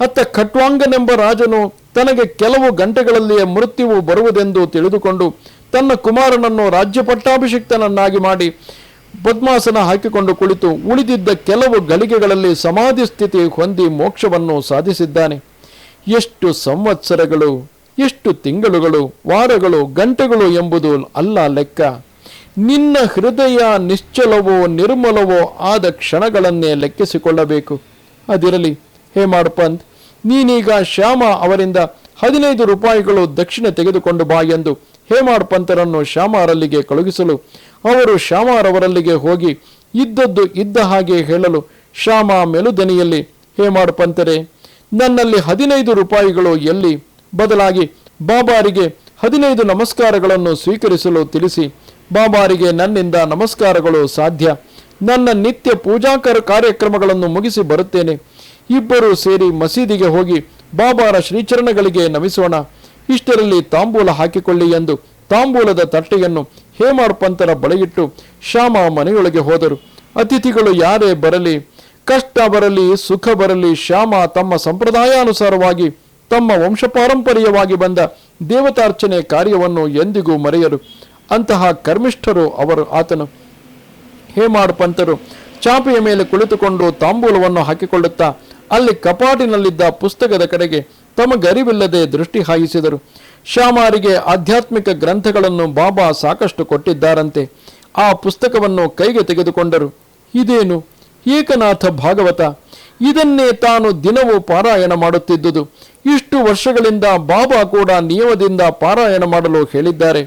ಅತ್ತ ಖಟ್ವಾಂಗನೆಂಬ ರಾಜನು ತನಗೆ ಕೆಲವು ಗಂಟೆಗಳಲ್ಲಿಯೇ ಮೃತ್ಯುವು ಬರುವುದೆಂದು ತಿಳಿದುಕೊಂಡು ತನ್ನ ಕುಮಾರನನ್ನು ರಾಜ್ಯ ಪಟ್ಟಾಭಿಷಿಕ್ತನನ್ನಾಗಿ ಮಾಡಿ ಪದ್ಮಾಸನ ಹಾಕಿಕೊಂಡು ಕುಳಿತು ಉಳಿದಿದ್ದ ಕೆಲವು ಗಳಿಗೆಗಳಲ್ಲಿ ಸಮಾಧಿ ಸ್ಥಿತಿ ಹೊಂದಿ ಮೋಕ್ಷವನ್ನು ಸಾಧಿಸಿದ್ದಾನೆ. ಎಷ್ಟು ಸಂವತ್ಸರಗಳು, ಎಷ್ಟು ತಿಂಗಳುಗಳು, ವಾರಗಳು, ಗಂಟೆಗಳು ಎಂಬುದು ಅಲ್ಲ ಲೆಕ್ಕ. ನಿನ್ನ ಹೃದಯ ನಿಶ್ಚಲವೋ ನಿರ್ಮಲವೋ ಆದ ಕ್ಷಣಗಳನ್ನೇ ಲೆಕ್ಕಿಸಿಕೊಳ್ಳಬೇಕು. ಅದಿರಲಿ, ಹೇ ಮಾಡಪಂತ್ ನೀನೀಗ ಶ್ಯಾಮ ಅವರಿಂದ ಹದಿನೈದು ರೂಪಾಯಿಗಳು ದಕ್ಷಿಣ ತೆಗೆದುಕೊಂಡು ಬಾ ಎಂದು ಹೇಮಾಡ್ ಪಂತರನ್ನು ಶ್ಯಾಮಾರಲ್ಲಿಗೆ ಕಳುಹಿಸಲು ಅವರು ಶ್ಯಾಮಾರವರಲ್ಲಿಗೆ ಹೋಗಿ, ಇದ್ದದ್ದು ಇದ್ದ ಹಾಗೆ ಹೇಳಲು ಶ್ಯಾಮ ಮೆಲುದನಿಯಲ್ಲಿ, ಹೇ ಪಂತರೆ, ನನ್ನಲ್ಲಿ ಹದಿನೈದು ರೂಪಾಯಿಗಳು ಎಲ್ಲಿ? ಬದಲಾಗಿ ಬಾಬಾರಿಗೆ ಹದಿನೈದು ನಮಸ್ಕಾರಗಳನ್ನು ಸ್ವೀಕರಿಸಲು ತಿಳಿಸಿ. ಬಾಬಾರಿಗೆ ನನ್ನಿಂದ ನಮಸ್ಕಾರಗಳು ಸಾಧ್ಯ. ನನ್ನ ನಿತ್ಯ ಪೂಜಾಕರ ಕಾರ್ಯಕ್ರಮಗಳನ್ನು ಮುಗಿಸಿ ಬರುತ್ತೇನೆ. ಇಬ್ಬರು ಸೇರಿ ಮಸೀದಿಗೆ ಹೋಗಿ, ಬಾಬಾರ ಶ್ರೀಚರಣಗಳಿಗೆ ನಮಿಸೋಣ. ಇಷ್ಟರಲ್ಲಿ ತಾಂಬೂಲ ಹಾಕಿಕೊಳ್ಳಿ ಎಂದು ತಾಂಬೂಲದ ತಟ್ಟೆಯನ್ನು ಹೇಮಾರ್ಪಂತರ ಬಳಿಯಿಟ್ಟು ಶ್ಯಾಮ ಮನೆಯೊಳಗೆ ಹೋದರು. ಅತಿಥಿಗಳು ಯಾರೇ ಬರಲಿ, ಕಷ್ಟ ಬರಲಿ, ಸುಖ ಬರಲಿ ಶ್ಯಾಮ ತಮ್ಮ ಸಂಪ್ರದಾಯಾನುಸಾರವಾಗಿ, ತಮ್ಮ ವಂಶಪಾರಂಪರ್ಯವಾಗಿ ಬಂದ ದೇವತಾರ್ಚನೆ ಕಾರ್ಯವನ್ನು ಎಂದಿಗೂ ಮರೆಯರು. ಅಂತಹ ಕರ್ಮಿಷ್ಠರು ಅವರು ಆತನು. ಹೇಮಾಡ್ ಪಂತರು ಚಾಪೆಯ ಮೇಲೆ ಕುಳಿತುಕೊಂಡು ತಾಂಬೂಲವನ್ನು ಹಾಕಿಕೊಳ್ಳುತ್ತಾ ಅಲ್ಲಿ ಕಪಾಟಿನಲ್ಲಿದ್ದ ಪುಸ್ತಕದ ಕಡೆಗೆ ತಮಗರಿವಿಲ್ಲದೆ ದೃಷ್ಟಿ ಹಾಯಿಸಿದರು. ಶ್ಯಾಮಾರಿಗೆ ಆಧ್ಯಾತ್ಮಿಕ ಗ್ರಂಥಗಳನ್ನು ಬಾಬಾ ಸಾಕಷ್ಟು ಕೊಟ್ಟಿದ್ದಾರಂತೆ. ಆ ಪುಸ್ತಕವನ್ನು ಕೈಗೆ ತೆಗೆದುಕೊಂಡರು. ಇದೇನು? ಏಕನಾಥ ಭಾಗವತ. ಇದನ್ನೇ ತಾನು ದಿನವೂ ಪಾರಾಯಣ ಮಾಡುತ್ತಿದ್ದುದು. ಇಷ್ಟು ವರ್ಷಗಳಿಂದ ಬಾಬಾ ಕೂಡ ನಿಯಮದಿಂದ ಪಾರಾಯಣ ಮಾಡಲು ಹೇಳಿದ್ದಾರೆ.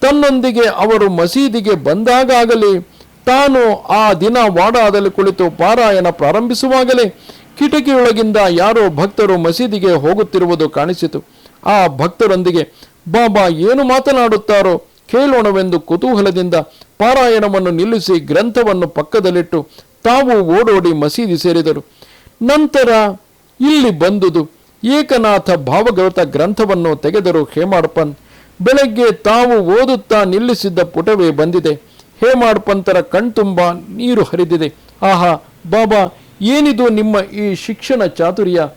ತನ್ನೊಂದಿಗೆ ಅವರು ಮಸೀದಿಗೆ ಬಂದಾಗಲಿ ತಾನು ಆ ದಿನ ವಾಡಾದಲ್ಲಿ ಕುಳಿತು ಪಾರಾಯಣ ಪ್ರಾರಂಭಿಸುವಾಗಲೇ ಕಿಟಕಿಯೊಳಗಿಂದ ಯಾರೋ ಭಕ್ತರು ಮಸೀದಿಗೆ ಹೋಗುತ್ತಿರುವುದು ಕಾಣಿಸಿತು. ಆ ಭಕ್ತರೊಂದಿಗೆ, ಬಾಬಾ ಏನು ಮಾತನಾಡುತ್ತಾರೋ ಕೇಳೋಣವೆಂದು ಕುತೂಹಲದಿಂದ ಪಾರಾಯಣವನ್ನು ನಿಲ್ಲಿಸಿ ಗ್ರಂಥವನ್ನು ಪಕ್ಕದಲ್ಲಿಟ್ಟು ತಾವು ಓಡೋಡಿ ಮಸೀದಿ ಸೇರಿದರು. ನಂತರ ಇಲ್ಲಿ ಬಂದುದು ಏಕನಾಥ ಭಾವಗೌತ ಗ್ರಂಥವನ್ನು ತೆಗೆದರು ಹೇಮಾಡ್ಪನ್ ಬೆಳಗ್ಗೆ ತಾವು ಓದುತ್ತಾ ನಿಲ್ಲಿಸಿದ್ದ ಪುಟವೇ ಬಂದಿದೆ. ಹೇಮಾಡ್ಪಂತರ ಕಣ್ತುಂಬ ನೀರು ಹರಿದಿದೆ. ಆಹಾ, ಬಾಬಾ ಏನಿದು ನಿಮ್ಮ ಈ ಶಿಕ್ಷಣ ಚಾತುರ್ಯ?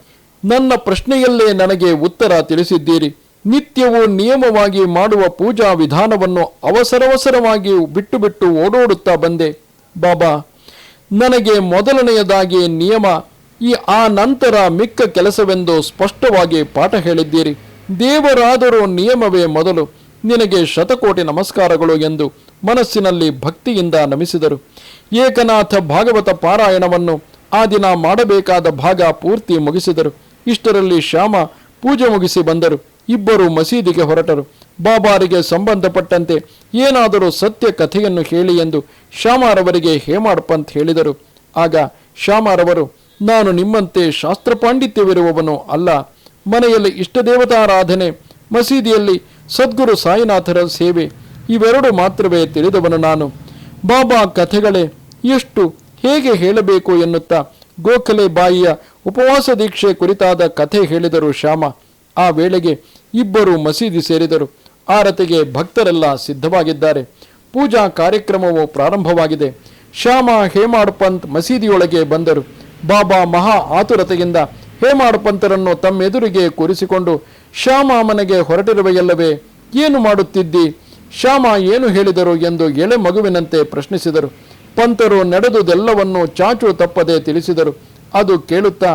ನನ್ನ ಪ್ರಶ್ನೆಯಲ್ಲೇ ನನಗೆ ಉತ್ತರ ತಿಳಿಸಿದ್ದೀರಿ. ನಿತ್ಯವೂ ನಿಯಮವಾಗಿ ಮಾಡುವ ಪೂಜಾ ವಿಧಾನವನ್ನು ಅವಸರವಸರವಾಗಿ ಬಿಟ್ಟು ಬಿಟ್ಟು ಓಡೋಡುತ್ತಾ ಬಂದೆ. ಬಾಬಾ, ನನಗೆ ಮೊದಲನೆಯದಾಗಿ ನಿಯಮ, ಈ ಆ ನಂತರ ಮಿಕ್ಕ ಕೆಲಸವೆಂದು ಸ್ಪಷ್ಟವಾಗಿ ಪಾಠ ಹೇಳಿದ್ದೀರಿ. ದೇವರಾದರೂ ನಿಯಮವೇ ಮೊದಲು. ನಿನಗೆ ಶತಕೋಟಿ ನಮಸ್ಕಾರಗಳು ಎಂದು ಮನಸ್ಸಿನಲ್ಲಿ ಭಕ್ತಿಯಿಂದ ನಮಿಸಿದರು. ಏಕನಾಥ ಭಾಗವತ ಪಾರಾಯಣವನ್ನು ಆ ದಿನ ಮಾಡಬೇಕಾದ ಭಾಗ ಪೂರ್ತಿ ಮುಗಿಸಿದರು. ಇಷ್ಟರಲ್ಲಿ ಶ್ಯಾಮ ಪೂಜೆ ಮುಗಿಸಿ ಬಂದರು. ಇಬ್ಬರು ಮಸೀದಿಗೆ ಹೊರಟರು. ಬಾಬಾರಿಗೆ ಸಂಬಂಧಪಟ್ಟಂತೆ ಏನಾದರೂ ಸತ್ಯ ಕಥೆಯನ್ನು ಹೇಳಿ ಎಂದು ಶ್ಯಾಮಾರವರಿಗೆ ಹೇಮಾಡ್ ಪಂತ್ ಹೇಳಿದರು. ಆಗ ಶ್ಯಾಮಾರವರು, ನಾನು ನಿಮ್ಮಂತೆ ಶಾಸ್ತ್ರ ಪಾಂಡಿತ್ಯವಿರುವವನು ಅಲ್ಲ. ಮನೆಯಲ್ಲಿ ಇಷ್ಟ ದೇವತಾರಾಧನೆ ಮಸೀದಿಯಲ್ಲಿ ಸದ್ಗುರು ಸಾಯಿನಾಥರ ಸೇವೆ, ಇವೆರಡು ಮಾತ್ರವೇ ತಿಳಿದವನು ನಾನು. ಬಾಬಾ ಕಥೆಗಳೇ ಎಷ್ಟು ಹೇಗೆ ಹೇಳಬೇಕು ಎನ್ನುತ್ತಾ ಗೋಖಲೆ ಬಾಯಿಯ ಉಪವಾಸ ದೀಕ್ಷೆ ಕುರಿತಾದ ಕಥೆ ಹೇಳಿದರು ಶ್ಯಾಮ. ಆ ವೇಳೆಗೆ ಇಬ್ಬರು ಮಸೀದಿ ಸೇರಿದರು. ಆರತಿಗೆ ಭಕ್ತರೆಲ್ಲ ಸಿದ್ಧವಾಗಿದ್ದಾರೆ. ಪೂಜಾ ಕಾರ್ಯಕ್ರಮವು ಪ್ರಾರಂಭವಾಗಿದೆ. ಶ್ಯಾಮ ಹೇಮಾಡ್ ಪಂತ್ ಮಸೀದಿಯೊಳಗೆ ಬಂದರು. ಬಾಬಾ ಮಹಾ ಆತುರತೆಯಿಂದ ಹೇಮಾಡ್ ಪಂತರನ್ನು ತಮ್ಮೆದುರಿಗೆ ಕೂರಿಸಿಕೊಂಡು, ಶ್ಯಾಮ ಮನೆಗೆ ಹೊರಟಿರುವೆಯಲ್ಲವೇ, ಏನು ಮಾಡುತ್ತಿದ್ದಿ? ಶ್ಯಾಮ ಏನು ಹೇಳಿದರು ಎಂದು ಎಳೆ ಮಗುವಿನಂತೆ ಪ್ರಶ್ನಿಸಿದರು. ಪಂತರು ನಡೆದುದೆಲ್ಲವನ್ನೂ ಚಾಚು ತಪ್ಪದೆ ತಿಳಿಸಿದರು. ಅದು ಕೇಳುತ್ತಾ,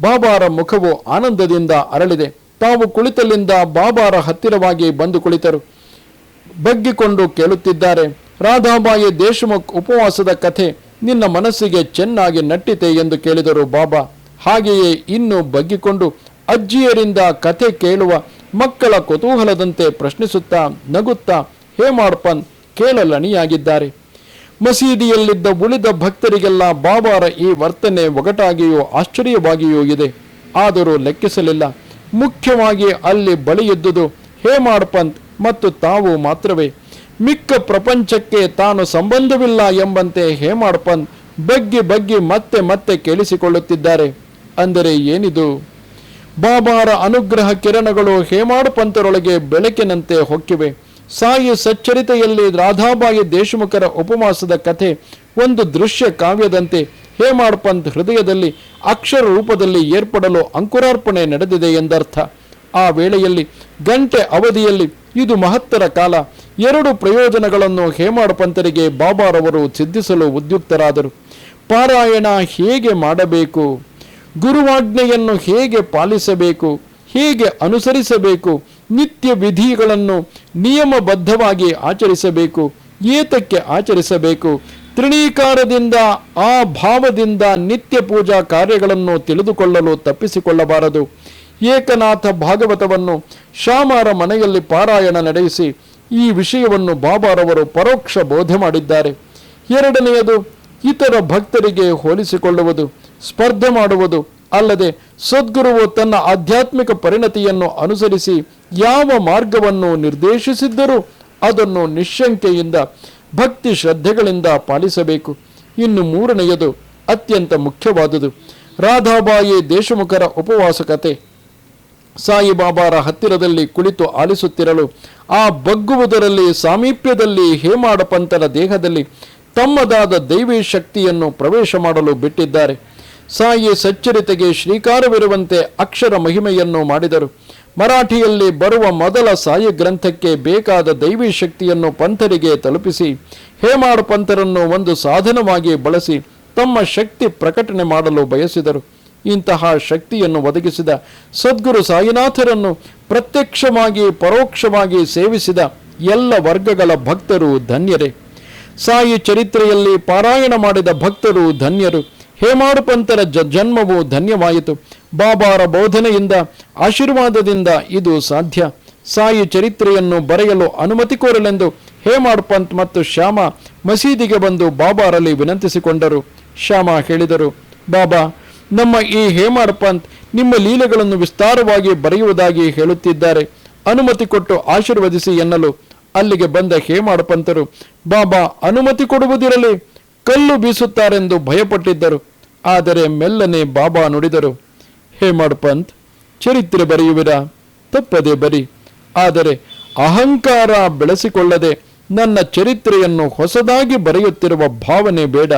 ಬಾಬಾರ ಮುಖವು ಆನಂದದಿಂದ ಅರಳಿದೆ. ತಾವು ಕುಳಿತಲ್ಲಿಂದ ಬಾಬಾರ ಹತ್ತಿರವಾಗಿ ಬಂದು ಕುಳಿತರು. ಬಗ್ಗಿಕೊಂಡು ಕೇಳುತ್ತಿದ್ದಾರೆ, ರಾಧಾಬಾಯಿ ದೇಶಮುಖ್ ಉಪವಾಸದ ಕಥೆ, ನಿನ್ನ ಮನಸ್ಸಿಗೆ ಚೆನ್ನಾಗಿ ನಟ್ಟಿತೆ ಎಂದು ಕೇಳಿದರು ಬಾಬಾ. ಹಾಗೆಯೇ ಇನ್ನು ಬಗ್ಗಿಕೊಂಡು ಅಜ್ಜಿಯರಿಂದ ಕಥೆ ಕೇಳುವ ಮಕ್ಕಳ ಕುತೂಹಲದಂತೆ ಪ್ರಶ್ನಿಸುತ್ತಾ, ನಗುತ್ತಾ ಹೇಮಾಡ್ಪನ್ ಕೇಳಲಣಿಯಾಗಿದ್ದಾರೆ. ಮಸೀದಿಯಲ್ಲಿದ್ದ ಉಳಿದ ಭಕ್ತರಿಗೆಲ್ಲ ಬಾಬಾರ ಈ ವರ್ತನೆ ಒಗಟಾಗಿಯೂ ಆಶ್ಚರ್ಯವಾಗಿಯೂ ಇದೆ. ಆದರೂ ಲೆಕ್ಕಿಸಲಿಲ್ಲ. ಮುಖ್ಯವಾಗಿ ಅಲ್ಲಿ ಬಳಿಯಿದ್ದುದು ಹೇಮಾಡ್ ಪಂತ್ ಮತ್ತು ತಾವು ಮಾತ್ರವೇ. ಮಿಕ್ಕ ಪ್ರಪಂಚಕ್ಕೆ ತಾನು ಸಂಬಂಧವಿಲ್ಲ ಎಂಬಂತೆ ಹೇಮಾಡ್ ಪಂತ್ ಬಗ್ಗಿ ಬಗ್ಗಿ ಮತ್ತೆ ಮತ್ತೆ ಕೇಳಿಸಿಕೊಳ್ಳುತ್ತಿದ್ದಾರೆ. ಅಂದರೆ ಏನಿದು? ಬಾಬಾರ ಅನುಗ್ರಹ ಕಿರಣಗಳು ಹೇಮಾಡ್ ಪಂತರೊಳಗೆ ಬೆಳಕಿನಂತೆ ಹೊಕ್ಕಿವೆ. ಸಾಯಿ ಸಚ್ಚರಿತೆಯಲ್ಲಿ ರಾಧಾಬಾಯಿ ದೇಶಮುಖರ ಉಪವಾಸದ ಕಥೆ, ಒಂದು ದೃಶ್ಯ ಕಾವ್ಯದಂತೆ ಹೇಮಾಡ್ ಪಂತ್ ಹೃದಯದಲ್ಲಿ ಅಕ್ಷರ ರೂಪದಲ್ಲಿ ಏರ್ಪಡಲು ಅಂಕುರಾರ್ಪಣೆ ನಡೆದಿದೆ ಎಂದರ್ಥ. ಆ ವೇಳೆಯಲ್ಲಿ ಗಂಟೆ ಅವಧಿಯಲ್ಲಿ ಇದು ಮಹತ್ತರ ಕಾಲ. ಎರಡು ಪ್ರಯೋಜನಗಳನ್ನು ಹೇಮಾಡ್ ಪಂತರಿಗೆ ಬಾಬಾರವರು ಸಿದ್ಧಿಸಲು ಉದ್ಯುಕ್ತರಾದರು. ಪಾರಾಯಣ ಹೇಗೆ ಮಾಡಬೇಕು? ಗುರುವಾಜ್ಞೆಯನ್ನು ಹೇಗೆ ಪಾಲಿಸಬೇಕು? ಹೇಗೆ ಅನುಸರಿಸಬೇಕು? ನಿತ್ಯ ವಿಧಿಗಳನ್ನು ನಿಯಮಬದ್ಧವಾಗಿ ಆಚರಿಸಬೇಕು, ಏತಕ್ಕೆ ಆಚರಿಸಬೇಕು? ತ್ರಿಣೀಕಾರದಿಂದ ಆ ಭಾವದಿಂದ ನಿತ್ಯ ಪೂಜಾ ಕಾರ್ಯಗಳನ್ನು ತಿಳಿದುಕೊಳ್ಳಲು ತಪ್ಪಿಸಿಕೊಳ್ಳಬಾರದು. ಏಕನಾಥ ಭಾಗವತವನ್ನು ಶ್ಯಾಮಾರ ಮನೆಯಲ್ಲಿ ಪಾರಾಯಣ ನಡೆಸಿ ಈ ವಿಷಯವನ್ನು ಬಾಬಾರವರು ಪರೋಕ್ಷ ಬೋಧೆ ಮಾಡಿದ್ದಾರೆ. ಎರಡನೆಯದು, ಇತರ ಭಕ್ತರಿಗೆ ಹೋಲಿಸಿಕೊಳ್ಳುವುದು, ಸ್ಪರ್ಧೆ ಮಾಡುವುದು ಅಲ್ಲದೆ ಸದ್ಗುರುವು ತನ್ನ ಆಧ್ಯಾತ್ಮಿಕ ಪರಿಣತಿಯನ್ನು ಅನುಸರಿಸಿ ಯಾವ ಮಾರ್ಗವನ್ನು ನಿರ್ದೇಶಿಸಿದ್ದರೂ ಅದನ್ನು ನಿಶ್ಶಂಕೆಯಿಂದ ಭಕ್ತಿ ಶ್ರದ್ಧೆಗಳಿಂದ ಪಾಲಿಸಬೇಕು. ಇನ್ನು ಮೂರನೆಯದು, ಅತ್ಯಂತ ಮುಖ್ಯವಾದುದು, ರಾಧಾಬಾಯಿ ದೇಶಮುಖರ ಉಪವಾಸ ಕತೆ ಸಾಯಿಬಾಬಾರ ಹತ್ತಿರದಲ್ಲಿ ಕುಳಿತು ಆಲಿಸುತ್ತಿರಲು, ಆ ಬಗ್ಗುವುದರಲ್ಲಿ ಸಾಮೀಪ್ಯದಲ್ಲಿ ಹೇಮಾಡ ಪಂತರ ದೇಹದಲ್ಲಿ ತಮ್ಮದಾದ ದೈವಿ ಶಕ್ತಿಯನ್ನು ಪ್ರವೇಶ ಮಾಡಲು ಬಿಟ್ಟಿದ್ದಾರೆ. ಸಾಯಿ ಸಚ್ಚರಿತೆಗೆ ಶ್ರೀಕಾರವಿರುವಂತೆ ಅಕ್ಷರ ಮಹಿಮೆಯನ್ನು ಮಾಡಿದರು. ಮರಾಠಿಯಲ್ಲಿ ಬರುವ ಮೊದಲ ಸಾಯಿ ಗ್ರಂಥಕ್ಕೆ ಬೇಕಾದ ದೈವಿ ಶಕ್ತಿಯನ್ನು ಪಂಥರಿಗೆ ತಲುಪಿಸಿ ಹೇಮಾಡ್ ಪಂಥರನ್ನು ಒಂದು ಸಾಧನವಾಗಿ ಬಳಸಿ ತಮ್ಮ ಶಕ್ತಿ ಪ್ರಕಟಣೆ ಮಾಡಲು ಬಯಸಿದರು. ಇಂತಹ ಶಕ್ತಿಯನ್ನು ಒದಗಿಸಿದ ಸದ್ಗುರು ಸಾಯಿನಾಥರನ್ನು ಪ್ರತ್ಯಕ್ಷವಾಗಿ, ಪರೋಕ್ಷವಾಗಿ ಸೇವಿಸಿದ ಎಲ್ಲ ವರ್ಗಗಳ ಭಕ್ತರು ಧನ್ಯರೇ. ಸಾಯಿ ಚರಿತ್ರೆಯಲ್ಲಿ ಪಾರಾಯಣ ಮಾಡಿದ ಭಕ್ತರು ಧನ್ಯರು. ಹೇಮಾಡು ಪಂತರ ಜ ಜನ್ಮವು ಧನ್ಯವಾಯಿತು. ಬಾಬಾರ ಬೋಧನೆಯಿಂದ, ಆಶೀರ್ವಾದದಿಂದ ಇದು ಸಾಧ್ಯ. ಸಾಯಿ ಚರಿತ್ರೆಯನ್ನು ಬರೆಯಲು ಅನುಮತಿ ಕೋರಲೆಂದು ಹೇಮಾಡ್ ಪಂತ್ ಮತ್ತು ಶ್ಯಾಮ ಮಸೀದಿಗೆ ಬಂದು ಬಾಬಾರಲ್ಲಿ ವಿನಂತಿಸಿಕೊಂಡರು. ಶ್ಯಾಮ ಹೇಳಿದರು, ಬಾಬಾ, ನಮ್ಮ ಈ ಹೇಮಾಡ್ ಪಂತ್ ನಿಮ್ಮ ಲೀಲೆಗಳನ್ನು ವಿಸ್ತಾರವಾಗಿ ಬರೆಯುವುದಾಗಿ ಹೇಳುತ್ತಿದ್ದಾರೆ. ಅನುಮತಿ ಕೊಟ್ಟು ಆಶೀರ್ವದಿಸಿ ಎನ್ನಲು. ಅಲ್ಲಿಗೆ ಬಂದ ಹೇಮಾಡ್ ಪಂತರು ಬಾಬಾ, ಅನುಮತಿ ಕೊಡುವುದಿರಲಿ. ಕಲ್ಲು ಬೀಸುತ್ತಾರೆಂದು ಭಯಪಟ್ಟಿದ್ದರು. ಆದರೆ ಮೆಲ್ಲನೆ ಬಾಬಾ ನುಡಿದರು ಹೇಮಡ್ ಪಂತ್ ಚರಿತ್ರೆ ಬರೆಯುವಿರಾ? ತಪ್ಪದೆ ಬರಿ. ಆದರೆ ಅಹಂಕಾರ ಬೆಳೆಸಿಕೊಳ್ಳದೆ ನನ್ನ ಚರಿತ್ರೆಯನ್ನು ಹೊಸದಾಗಿ ಬರೆಯುತ್ತಿರುವ ಭಾವನೆ ಬೇಡ.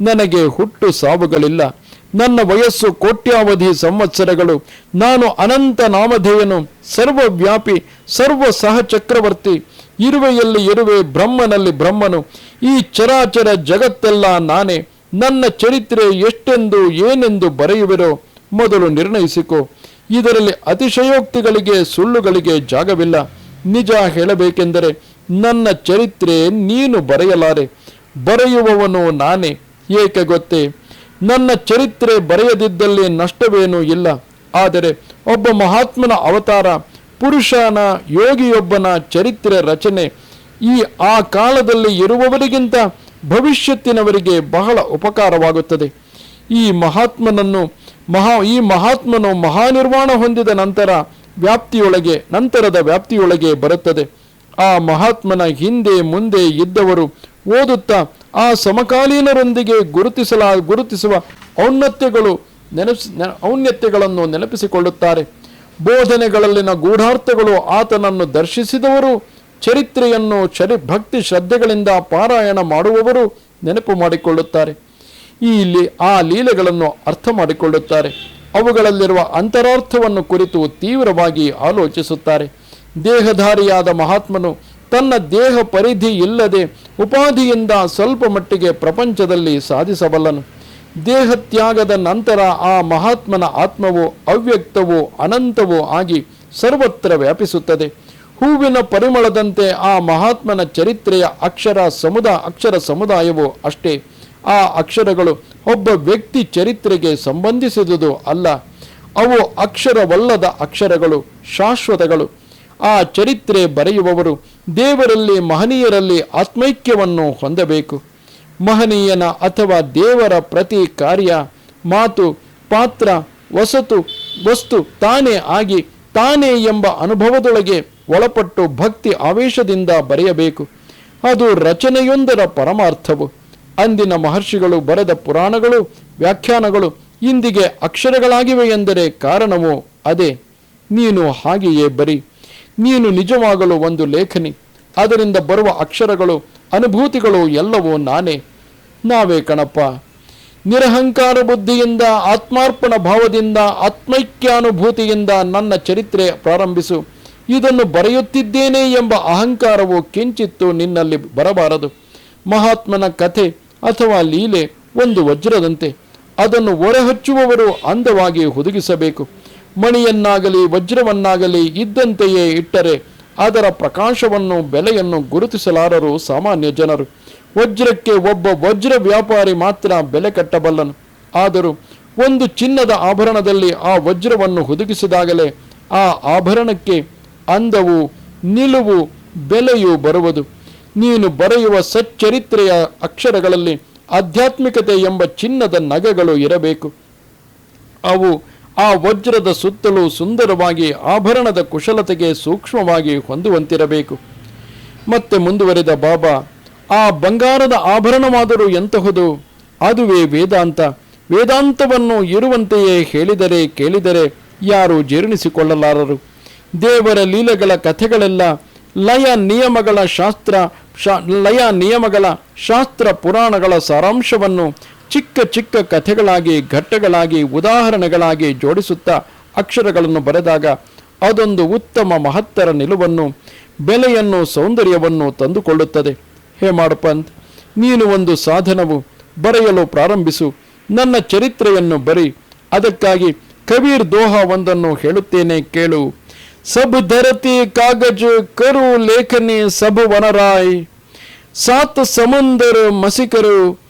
ನನಗೆ ಹುಟ್ಟು ಸಾವುಗಳಿಲ್ಲ. ನನ್ನ ವಯಸ್ಸು ಕೋಟ್ಯಾವಧಿ ಸಂವತ್ಸರಗಳು. ನಾನು ಅನಂತ ನಾಮಧೇಯನು, ಸರ್ವವ್ಯಾಪಿ ಸರ್ವ ಸಹಚಕ್ರವರ್ತಿ ಇರುವೆಯಲ್ಲಿ ಇರುವೆ, ಬ್ರಹ್ಮನಲ್ಲಿ ಬ್ರಹ್ಮನು, ಈ ಚರಾಚರ ಜಗತ್ತೆಲ್ಲ ನಾನೇ. ನನ್ನ ಚರಿತ್ರೆ ಎಷ್ಟೆಂದು ಏನೆಂದು ಬರೆಯುವಿರೋ ಮೊದಲು ನಿರ್ಣಯಿಸಿಕೊ. ಇದರಲ್ಲಿ ಅತಿಶಯೋಕ್ತಿಗಳಿಗೆ, ಸುಳ್ಳುಗಳಿಗೆ ಜಾಗವಿಲ್ಲ. ನಿಜ ಹೇಳಬೇಕೆಂದರೆ ನನ್ನ ಚರಿತ್ರೆ ನೀನು ಬರೆಯಲಾರೆ. ಬರೆಯುವವನು ನಾನೇ, ಏಕೆ ಗೊತ್ತೇ? ನನ್ನ ಚರಿತ್ರೆ ಬರೆಯದಿದ್ದಲ್ಲಿ ನಷ್ಟವೇನೂ ಇಲ್ಲ. ಆದರೆ ಒಬ್ಬ ಮಹಾತ್ಮನ ಅವತಾರ ಪುರುಷನ ಯೋಗಿಯೊಬ್ಬನ ಚರಿತ್ರೆ ರಚನೆ ಈ ಆ ಕಾಲದಲ್ಲಿ ಇರುವವರಿಗಿಂತ ಭವಿಷ್ಯತ್ತಿನವರಿಗೆ ಬಹಳ ಉಪಕಾರವಾಗುತ್ತದೆ. ಈ ಮಹಾತ್ಮನನ್ನು ಮಹಾ, ಈ ಮಹಾತ್ಮನು ಮಹಾನಿರ್ವಾಣ ಹೊಂದಿದ ನಂತರ ವ್ಯಾಪ್ತಿಯೊಳಗೆ, ನಂತರದ ವ್ಯಾಪ್ತಿಯೊಳಗೆ ಬರುತ್ತದೆ. ಆ ಮಹಾತ್ಮನ ಹಿಂದೆ ಮುಂದೆ ಇದ್ದವರು ಓದುತ್ತಾ ಆ ಸಮಕಾಲೀನರೊಂದಿಗೆ ಗುರುತಿಸಲ, ಗುರುತಿಸುವ ಔನ್ನತ್ಯಗಳು ನೆನಪಿಸಿ ಔನ್ನತ್ಯಗಳನ್ನು ನೆನಪಿಸಿಕೊಳ್ಳುತ್ತಾರೆ. ಬೋಧನೆಗಳಲ್ಲಿನ ಗೂಢಾರ್ಥಗಳು ಆತನನ್ನು ದರ್ಶಿಸಿದವರು, ಚರಿತ್ರೆಯನ್ನು ಚರಿ, ಭಕ್ತಿ ಶ್ರದ್ಧೆಗಳಿಂದ ಪಾರಾಯಣ ಮಾಡುವವರು ನೆನಪು ಮಾಡಿಕೊಳ್ಳುತ್ತಾರೆ. ಈ ಲೀ, ಆ ಲೀಲೆಗಳನ್ನು ಅರ್ಥ ಮಾಡಿಕೊಳ್ಳುತ್ತಾರೆ. ಅವುಗಳಲ್ಲಿರುವ ಅಂತರಾರ್ಥವನ್ನು ಕುರಿತು ತೀವ್ರವಾಗಿ ಆಲೋಚಿಸುತ್ತಾರೆ. ದೇಹಧಾರಿಯಾದ ಮಹಾತ್ಮನು ತನ್ನ ದೇಹ ಪರಿಧಿ ಇಲ್ಲದೆ ಉಪಾಧಿಯಿಂದ ಸ್ವಲ್ಪ ಮಟ್ಟಿಗೆ ಪ್ರಪಂಚದಲ್ಲಿ ಸಾಧಿಸಬಲ್ಲನು. ದೇಹತ್ಯಾಗದ ನಂತರ ಆ ಮಹಾತ್ಮನ ಆತ್ಮವು ಅವ್ಯಕ್ತವೋ ಅನಂತವೋ ಆಗಿ ಸರ್ವತ್ರ ವ್ಯಾಪಿಸುತ್ತದೆ. ಹೂವಿನ ಪರಿಮಳದಂತೆ ಆ ಮಹಾತ್ಮನ ಚರಿತ್ರೆಯ ಅಕ್ಷರ ಸಮುದ, ಅಕ್ಷರ ಸಮುದಾಯವು ಅಷ್ಟೇ. ಆ ಅಕ್ಷರಗಳು ಒಬ್ಬ ವ್ಯಕ್ತಿ ಚರಿತ್ರೆಗೆ ಸಂಬಂಧಿಸಿದುದು ಅಲ್ಲ. ಅವು ಅಕ್ಷರವಲ್ಲದ ಅಕ್ಷರಗಳು, ಶಾಶ್ವತಗಳು. ಆ ಚರಿತ್ರೆ ಬರೆಯುವವರು ದೇವರಲ್ಲಿ ಮಹನೀಯರಲ್ಲಿ ಆತ್ಮೈಕ್ಯವನ್ನು ಹೊಂದಬೇಕು. ಮಹನೀಯನ ಅಥವಾ ದೇವರ ಪ್ರತಿ ಕಾರ್ಯ ಮಾತು, ಪಾತ್ರ, ವಸತು, ವಸ್ತು ತಾನೇ ಆಗಿ ತಾನೇ ಎಂಬ ಅನುಭವದೊಳಗೆ ಒಳಪಟ್ಟು ಭಕ್ತಿ ಆವೇಶದಿಂದ ಬರೆಯಬೇಕು. ಅದು ರಚನೆಯೊಂದರ ಪರಮಾರ್ಥವು. ಅಂದಿನ ಮಹರ್ಷಿಗಳು ಬರೆದ ಪುರಾಣಗಳು, ವ್ಯಾಖ್ಯಾನಗಳು ಇಂದಿಗೆ ಅಕ್ಷರಗಳಾಗಿವೆ ಎಂದರೆ ಕಾರಣವು ಅದೇ. ನೀನು ಹಾಗೆಯೇ ಬರಿ. ನೀನು ನಿಜವಾಗಲು ಒಂದು ಲೇಖನಿ. ಅದರಿಂದ ಬರುವ ಅಕ್ಷರಗಳು ಅನುಭೂತಿಗಳು ಎಲ್ಲವೂ ನಾನೇ. ನಾವೇ ಕಣಪ್ಪ. ನಿರಹಂಕಾರ ಬುದ್ಧಿಯಿಂದ, ಆತ್ಮಾರ್ಪಣ ಭಾವದಿಂದ, ಆತ್ಮೈಕ್ಯಾನುಭೂತಿಯಿಂದ ನನ್ನ ಚರಿತ್ರೆ ಪ್ರಾರಂಭಿಸು. ಇದನ್ನು ಬರೆಯುತ್ತಿದ್ದೇನೆ ಎಂಬ ಅಹಂಕಾರವು ಕಿಂಚಿತ್ತು ನಿನ್ನಲ್ಲಿ ಬರಬಾರದು. ಮಹಾತ್ಮನ ಕಥೆ ಅಥವಾ ಲೀಲೆ ಒಂದು ವಜ್ರದಂತೆ. ಅದನ್ನು ಒರೆಹಚ್ಚುವವರು ಅಂದವಾಗಿ ಹುದುಗಿಸಬೇಕು. ಮಣಿಯನ್ನಾಗಲಿ, ವಜ್ರವನ್ನಾಗಲಿ ಇದ್ದಂತೆಯೇ ಇಟ್ಟರೆ ಅದರ ಪ್ರಕಾಶವನ್ನು, ಬೆಲೆಯನ್ನು ಗುರುತಿಸಲಾರರು ಸಾಮಾನ್ಯ ಜನರು. ವಜ್ರಕ್ಕೆ ಒಬ್ಬ ವಜ್ರ ವ್ಯಾಪಾರಿ ಮಾತ್ರ ಬೆಲೆ ಕಟ್ಟಬಲ್ಲನು. ಆದರೂ ಒಂದು ಚಿನ್ನದ ಆಭರಣದಲ್ಲಿ ಆ ವಜ್ರವನ್ನು ಹುದುಗಿಸಿದಾಗಲೇ ಆ ಆಭರಣಕ್ಕೆ ಅಂದವು ನಿಲುವು ಬೆಲೆಯು ಬರುವುದು. ನೀನು ಬರೆಯುವ ಸಚ್ಚರಿತ್ರೆಯ ಅಕ್ಷರಗಳಲ್ಲಿ ಆಧ್ಯಾತ್ಮಿಕತೆ ಎಂಬ ಚಿನ್ನದ ನಗೆಗಳು ಇರಬೇಕು. ಅವು ಆ ವಜ್ರದ ಸುತ್ತಲೂ ಸುಂದರವಾಗಿ ಆಭರಣದ ಕುಶಲತೆಗೆ ಸೂಕ್ಷ್ಮವಾಗಿ ಹೊಂದುವಂತಿರಬೇಕು. ಮತ್ತೆ ಮುಂದುವರೆದ ಬಾಬಾ, ಆ ಬಂಗಾರದ ಆಭರಣವಾದರೂ ಎಂತಹುದು? ಅದುವೇ ವೇದಾಂತ. ವೇದಾಂತವನ್ನು ಇರುವಂತೆಯೇ ಹೇಳಿದರೆ ಕೇಳಿದರೆ ಯಾರು ಜೀರ್ಣಿಸಿಕೊಳ್ಳಲಾರರು. ದೇವರ ಲೀಲೆಗಳ ಕಥೆಗಳೆಲ್ಲ ಲಯ ನಿಯಮಗಳ ಶಾಸ್ತ್ರ, ಶಾ- ಲಯ ನಿಯಮಗಳ ಶಾಸ್ತ್ರ ಪುರಾಣಗಳ ಸಾರಾಂಶವನ್ನು ಚಿಕ್ಕ ಚಿಕ್ಕ ಕಥೆಗಳಾಗಿ, ಘಟ್ಟಗಳಾಗಿ, ಉದಾಹರಣೆಗಳಾಗಿ ಜೋಡಿಸುತ್ತಾ ಅಕ್ಷರಗಳನ್ನು ಬರೆದಾಗ ಅದೊಂದು ಉತ್ತಮ ಮಹತ್ತರ ನಿಲುವನ್ನು, ಬೆಲೆಯನ್ನು, ಸೌಂದರ್ಯವನ್ನು ತಂದುಕೊಳ್ಳುತ್ತದೆ. ಹೇ ಮಾಡಪಂತ್ ನೀನು ಒಂದು ಸಾಧನವು, ಬರೆಯಲು ಪ್ರಾರಂಭಿಸು. ನನ್ನ ಚರಿತ್ರೆಯನ್ನು ಬರಿ, ಅದಕ್ಕಾಗಿ ಕಬೀರ್ ದೋಹ ಒಂದನ್ನು ಹೇಳುತ್ತೇನೆ ಕೇಳು. ಸಬ್ ಧರತಿ ಕಾಗಜ ಕರು ಲೇಖನಿ ಸಬ್ ವನರಾಯ್. ಸಾತ್ ಸಮುಂದರ ಮಸಿಕರು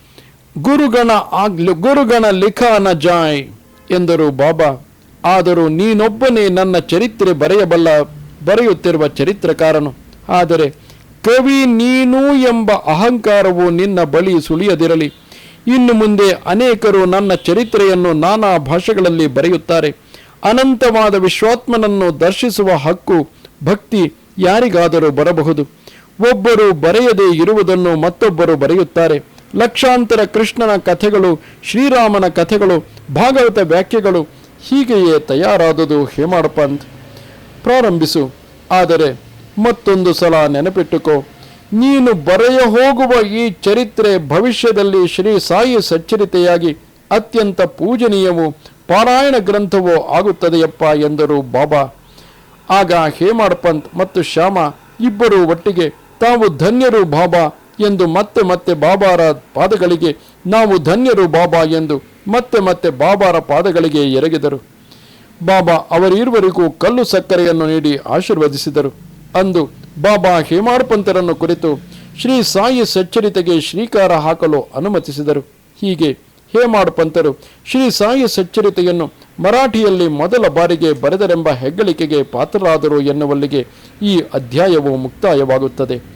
ಗುರುಗಣ ಆಗ್ಲಿ, ಗುರುಗಣ ಲಿಖಾನ ಜಾಯ್ ಎಂದರು ಬಾಬಾ. ಆದರೂ ನೀನೊಬ್ಬನೇ ನನ್ನ ಚರಿತ್ರೆ ಬರೆಯಬಲ್ಲ, ಬರೆಯುತ್ತಿರುವ ಚರಿತ್ರಕಾರನು. ಆದರೆ ಕವಿ ನೀನು ಎಂಬ ಅಹಂಕಾರವು ನಿನ್ನ ಬಳಿ ಸುಳಿಯದಿರಲಿ. ಇನ್ನು ಮುಂದೆ ಅನೇಕರು ನನ್ನ ಚರಿತ್ರೆಯನ್ನು ನಾನಾ ಭಾಷೆಗಳಲ್ಲಿ ಬರೆಯುತ್ತಾರೆ. ಅನಂತವಾದ ವಿಶ್ವಾತ್ಮನನ್ನು ದರ್ಶಿಸುವ ಹಕ್ಕು, ಭಕ್ತಿ ಯಾರಿಗಾದರೂ ಬರಬಹುದು. ಒಬ್ಬರು ಬರೆಯದೇ ಇರುವುದನ್ನು ಮತ್ತೊಬ್ಬರು ಬರೆಯುತ್ತಾರೆ. ಲಕ್ಷಾಂತರ ಕೃಷ್ಣನ ಕಥೆಗಳು, ಶ್ರೀರಾಮನ ಕಥೆಗಳು, ಭಾಗವತ ವ್ಯಾಖ್ಯೆಗಳು ಹೀಗೆಯೇ ತಯಾರಾದುದು ಹೇಮಾಡ್ ಪಂತ್ ಪ್ರಾರಂಭಿಸು. ಆದರೆ ಮತ್ತೊಂದು ಸಲ ನೆನಪಿಟ್ಟುಕೋ, ನೀನು ಬರೆಯ ಹೋಗುವ ಈ ಚರಿತ್ರೆ ಭವಿಷ್ಯದಲ್ಲಿ ಶ್ರೀ ಸಾಯಿ ಸಚ್ಚರಿತೆಯಾಗಿ ಅತ್ಯಂತ ಪೂಜನೀಯವೂ ಪಾರಾಯಣ ಗ್ರಂಥವೋ ಆಗುತ್ತದೆಯಪ್ಪ ಎಂದರು ಬಾಬಾ. ಆಗ ಹೇಮಾಡ್ ಪಂತ್ ಮತ್ತು ಶ್ಯಾಮ ಇಬ್ಬರು ಒಟ್ಟಿಗೆ ತಾವು ಧನ್ಯರು ಬಾಬಾ ಎಂದು ಮತ್ತೆ ಮತ್ತೆ ಬಾಬಾರ ಪಾದಗಳಿಗೆ, ನಾವು ಧನ್ಯರು ಬಾಬಾ ಎಂದು ಮತ್ತೆ ಮತ್ತೆ ಬಾಬಾರ ಪಾದಗಳಿಗೆ ಎರಗಿದರು. ಬಾಬಾ ಅವರಿರುವರಿಗೂ ಕಲ್ಲು ಸಕ್ಕರೆಯನ್ನು ನೀಡಿ ಆಶೀರ್ವದಿಸಿದರು. ಅಂದು ಬಾಬಾ ಹೇಮಾರ್ಪಂತರನ್ನು ಕುರಿತು ಶ್ರೀ ಸಾಯಿ ಸಚ್ಚರಿತೆಗೆ ಶ್ರೀಕಾರ ಹಾಕಲು ಅನುಮತಿಸಿದರು. ಹೀಗೆ ಹೇಮಾಡ್ ಪಂತರು ಶ್ರೀ ಸಾಯಿ ಸಚ್ಚರಿತೆಯನ್ನು ಮರಾಠಿಯಲ್ಲಿ ಮೊದಲ ಬಾರಿಗೆ ಬರೆದರೆಂಬ ಹೆಗ್ಗಳಿಕೆಗೆ ಪಾತ್ರರಾದರು ಎನ್ನುವಲ್ಲಿಗೆ ಈ ಅಧ್ಯಾಯವು ಮುಕ್ತಾಯವಾಗುತ್ತದೆ.